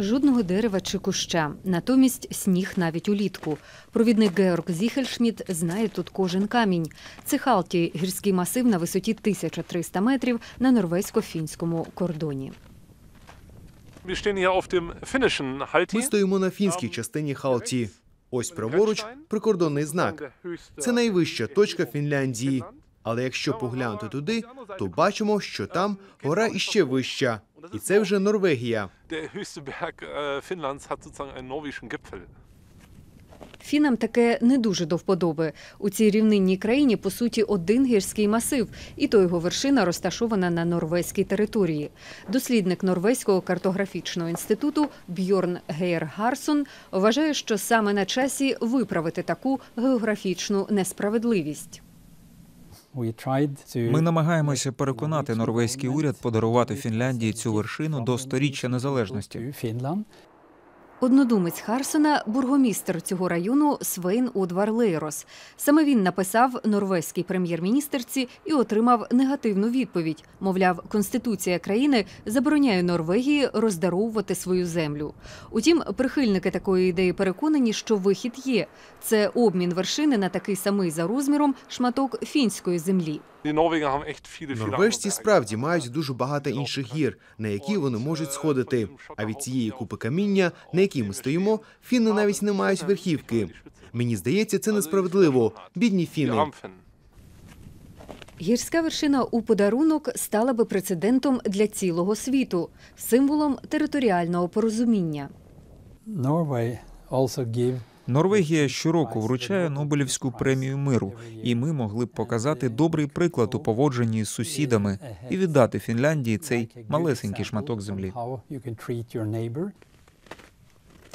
Жодного дерева чи куща, натомість сніг навіть улітку. Провідник Георг Зіхельшміт знає тут кожен камінь. Це Халті – гірський масив на висоті 1300 метрів на норвезько-фінському кордоні. Ми стоїмо на фінській частині Халті. Ось праворуч прикордонний знак. Це найвища точка Фінляндії. Але якщо поглянути туди, то бачимо, що там гора іще вища, і це вже Норвегія. Äh. Фінам таке не дуже до вподоби. У цій рівнинній країні, по суті, один гірський масив, і то його вершина розташована на норвезькій території. Дослідник Норвезького картографічного інституту Бьорн Гейр Гарсон вважає, що саме на часі виправити таку географічну несправедливість. Ми намагаємося переконати норвезький уряд подарувати Фінляндії цю вершину до сторіччя незалежності. Однодумець Харсона, бургомістр цього району Свейн Одвар Лейрос. Саме він написав норвезькій прем'єр-міністерці і отримав негативну відповідь. Мовляв, конституція країни забороняє Норвегії роздаровувати свою землю. Утім, прихильники такої ідеї переконані, що вихід є. Це обмін вершини на такий самий за розміром шматок фінської землі. Норвежці справді мають дуже багато інших гір, на які вони можуть сходити. А від цієї купи каміння, на якій ми стоїмо, фіни навіть не мають верхівки. Мені здається, це несправедливо. Бідні фіни. Гірська вершина у подарунок стала би прецедентом для цілого світу, символом територіального порозуміння. Норвегія щороку вручає Нобелівську премію миру, і ми могли б показати добрий приклад у поводженні з сусідами і віддати Фінляндії цей малесенький шматок землі.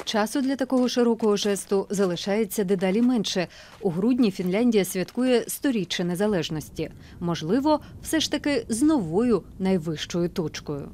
Часу для такого широкого жесту залишається дедалі менше. У грудні Фінляндія святкує сторіччя незалежності. Можливо, все ж таки з новою найвищою точкою.